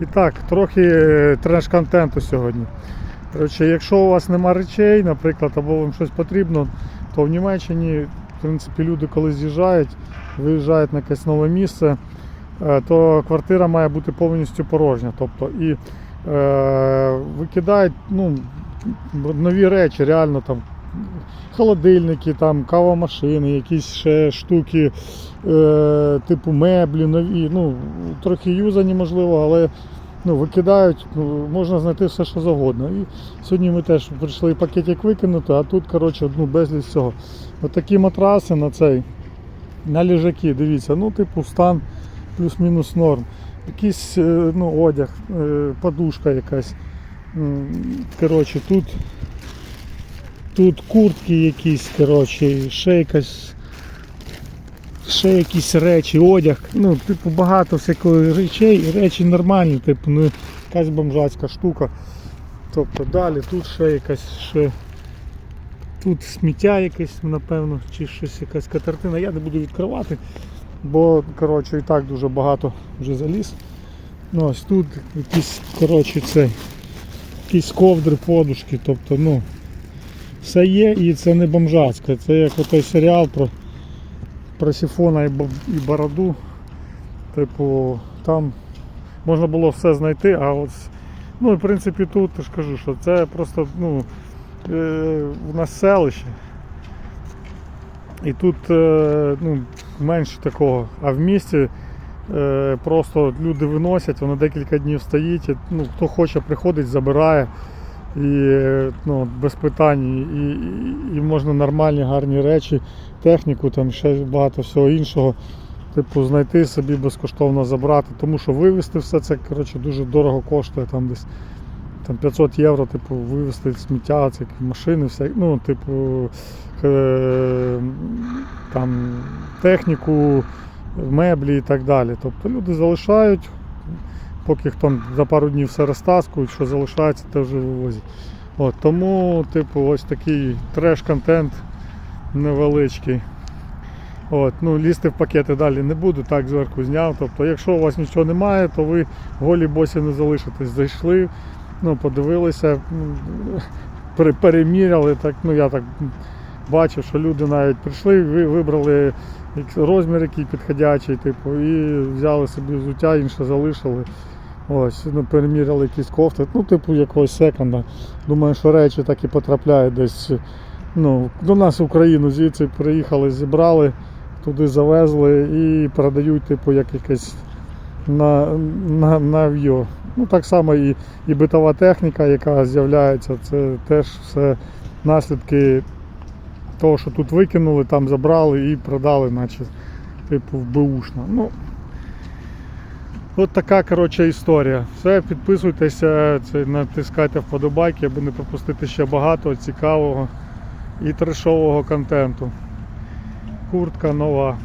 І так, трохи е, треш-контенту сьогодні. Коротше, якщо у вас нема речей, наприклад, або вам щось потрібно, то в Німеччині, в принципі, люди коли з'їжджають, виїжджають на якесь нове місце, е, то квартира має бути повністю порожня. Тобто і е, викидають ну, нові речі, реально там холодильники, там, кавомашини, якісь ще штуки, е, типу меблі нові, ну, трохи юзані, можливо, але ну, викидають, ну, можна знайти все, що завгодно. І сьогодні ми теж прийшли пакетик викинути, а тут, коротше, ну, безліч всього. От матраси на цей, на ліжаки, дивіться, ну, типу, стан плюс-мінус норм. Якийсь е, ну, одяг, е, подушка якась. Коротше, тут Тут куртки якісь, коротше, ще якась. Ще якісь речі, одяг. Ну, типу, багато всякої речей, речі нормальні, типу, не якась бомжацька штука. Тобто далі тут ще якась ще. Тут сміття якесь, напевно, чи щось якась катертина. Я не буду відкривати, бо коротше, і так дуже багато вже заліз. Ну, ось тут якісь, коротше, це, якісь ковдри, подушки, тобто, ну все є і це не бомжацьке. Це як отой серіал про, про Сіфона і, Бороду. Типу, там можна було все знайти, а от ну, в принципі тут ж кажу, що це просто ну, е, у нас селище. І тут е, ну, менше такого, а в місті е, просто люди виносять, воно декілька днів стоїть. і, Ну, хто хоче, приходить, забирає і ну, без питань, і, і, можна нормальні гарні речі, техніку, там ще багато всього іншого. Типу, знайти собі безкоштовно забрати, тому що вивезти все це коротше, дуже дорого коштує, там десь там 500 євро, типу, вивезти сміття, це машини, все, ну, типу, е, там, техніку, меблі і так далі. Тобто люди залишають, поки там за пару днів все розтаскують, що залишається, те вже вивозять. От, тому, типу, ось такий треш-контент невеличкий. От, ну, лізти в пакети далі не буду, так зверху зняв. Тобто, якщо у вас нічого немає, то ви голі босі не залишитесь. Зайшли, ну, подивилися, переміряли. Так, ну, я так бачив, що люди навіть прийшли, ви вибрали розмір, який підходячий, типу, і взяли собі взуття, інше залишили. Ось, ну, переміряли якісь кофти, ну, типу якогось секонда. Думаю, що речі так і потрапляють десь ну, до нас в Україну звідси приїхали, зібрали, туди завезли і продають, типу, як якесь на, на, нав'йо. Ну, так само і, і битова техніка, яка з'являється, це теж все наслідки того, що тут викинули, там забрали і продали, наче типу в беушно. Ну, От така коротше, історія. Все, підписуйтеся, це, натискайте вподобайки, аби не пропустити ще багато цікавого і трешового контенту. Куртка нова.